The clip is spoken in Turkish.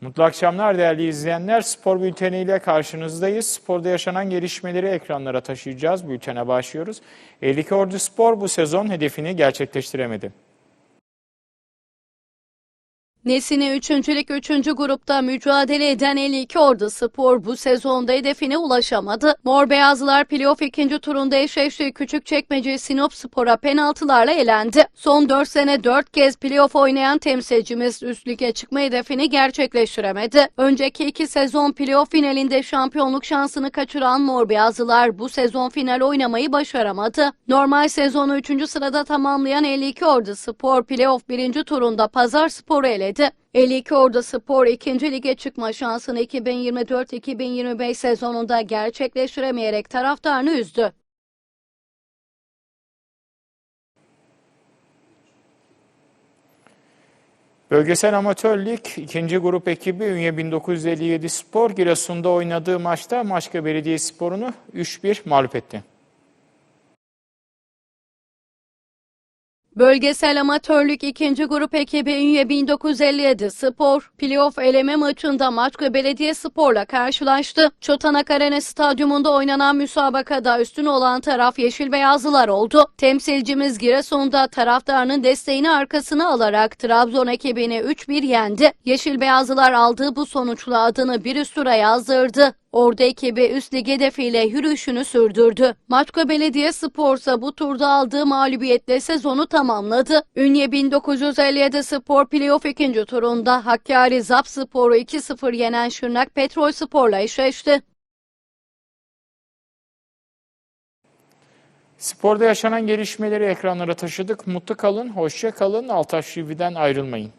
Mutlu akşamlar değerli izleyenler. Spor bülteniyle karşınızdayız. Sporda yaşanan gelişmeleri ekranlara taşıyacağız. Bültene başlıyoruz. 52 Ordu Spor bu sezon hedefini gerçekleştiremedi. Nesine 3. Lig 3. grupta mücadele eden 52 Ordu Spor bu sezonda hedefine ulaşamadı. Mor Beyazlılar playoff ikinci turunda eşleştiği Küçükçekmece Sinop Spor'a penaltılarla elendi. Son 4 sene 4 kez playoff oynayan temsilcimiz üst lige çıkma hedefini gerçekleştiremedi. Önceki iki sezon playoff finalinde şampiyonluk şansını kaçıran Mor Beyazlılar bu sezon final oynamayı başaramadı. Normal sezonu 3. sırada tamamlayan 52 Ordu Spor playoff birinci turunda Pazar Spor'u eledi. 52 Ordu Spor 2. lige çıkma şansını 2024-2025 sezonunda gerçekleştiremeyerek taraftarını üzdü. Bölgesel Amatör Lig 2. grup ekibi Ünye 1957 Spor Giresun'da oynadığı maçta Maçka Belediyespor'unu 3-1 mağlup etti. Bölgesel Amatörlük 2. grup ekibi Ünye 1957 Spor, playoff eleme maçında Maçka Belediye Spor'la karşılaştı. Çotanak Arena Stadyumunda oynanan müsabakada üstün olan taraf Yeşil Beyazlılar oldu. Temsilcimiz Giresun'da taraftarının desteğini arkasına alarak Trabzon ekibini 3-1 yendi. Yeşil Beyazlılar aldığı bu sonuçla adını bir üst tura yazdırdı. Ordu ekibi üst lig hedefiyle yürüyüşünü sürdürdü. Maçka Belediye Spor'sa bu turda aldığı mağlubiyetle sezonu tamamladı. Ünye 1957 Spor playoff ikinci turunda Hakkari Zap Spor'u 2-0 yenen Şırnak Petrol Spor'la eşleşti. Sporda yaşanan gelişmeleri ekranlara taşıdık. Mutlu kalın, hoşça kalın. Altaş TV'den ayrılmayın.